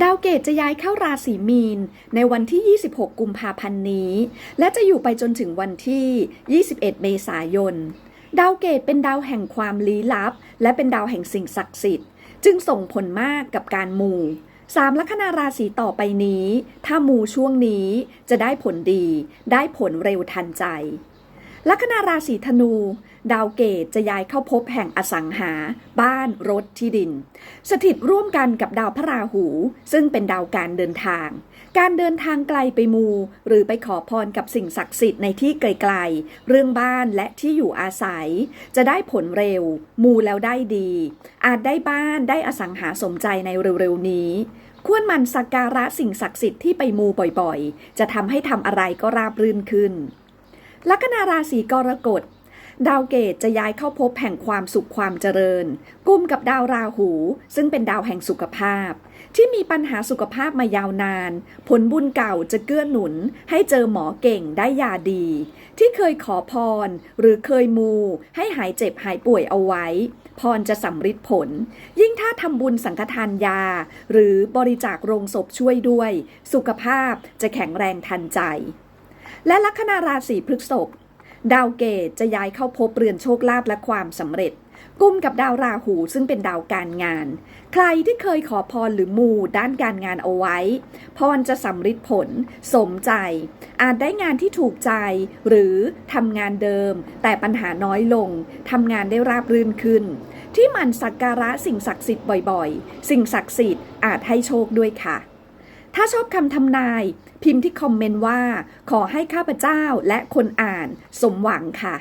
ดาวเกตจะย้ายเข้าราศีมีน ในวันที่ 26 กุมภาพันธ์นี้ และจะอยู่ไปจนถึงวันที่ 21 เมษายน ดาวเกตเป็นดาวแห่งความลี้ลับ และเป็นดาวแห่งสิ่งศักดิ์สิทธิ์ จึงส่งผลมากกับการมูสามลัคนาราศีต่อไปนี้ ถ้ามูช่วงนี้จะได้ผลดี ได้ผลเร็วทันใจ ลัคนาราศีธนู ดาวเกตจะย้ายเข้าพบแห่งอสังหา บ้านรถที่ดิน สถิตร่วมกันกับดาวพระราหู ซึ่งเป็นดาวการเดินทาง การเดินทางไกลไปมู หรือไปขอพรกับสิ่งศักดิ์สิทธิ์ในที่ไกลๆ เรื่องบ้านและที่อยู่อาศัย จะได้ผลเร็ว มูแล้วได้ดี อาจได้บ้านได้อสังหาสมใจในเร็วๆนี้ควรมันสักการะสิ่งศักดิ์สิทธิ์ที่ไปมูบ่อยๆ จะทำให้ทำอะไรก็ราบรื่นขึ้น ลัคนาราศีกรกฎดาวเกตจะย้ายเข้าพบแห่งความสุขความเจริญกุมกับดาวราหู ซึ่งเป็นดาวแห่งสุขภาพ ที่มีปัญหาสุขภาพมายาวนาน ผลบุญเก่าจะเกื้อหนุน ให้เจอหมอเก่งได้ยาดี ที่เคยขอพร หรือเคยมู ให้หายเจ็บหายป่วยเอาไว้ พรจะสำฤทธิ์ผล ยิ่งถ้าทำบุญสังฆทานยา หรือบริจาคโรงศพช่วยด้วย สุขภาพจะแข็งแรงทันใจ และลัคนาราศีพฤษภดาวเกตจะย้ายเข้าพบเรือนโชคลาภและความสำเร็จกุมกับดาวราหูซึ่งเป็นดาวการงาน ใครที่เคยขอพรหรือมูด้านการงานเอาไว้ พรจะสำฤทธิ์ผล สมใจ อาจได้งานที่ถูกใจ หรือทำงานเดิม แต่ปัญหาน้อยลงทำงานได้ราบรื่นขึ้น ที่มันสักการะสิ่งศักดิ์สิทธิ์บ่อยๆ สิ่งศักดิ์สิทธิ์อาจให้โชคด้วยค่ะ ถ้าชอบคำทำนาย พิมพ์ที่คอมเมนต์ว่า ขอให้ข้าพเจ้าและคนอ่านสมหวังค่ะ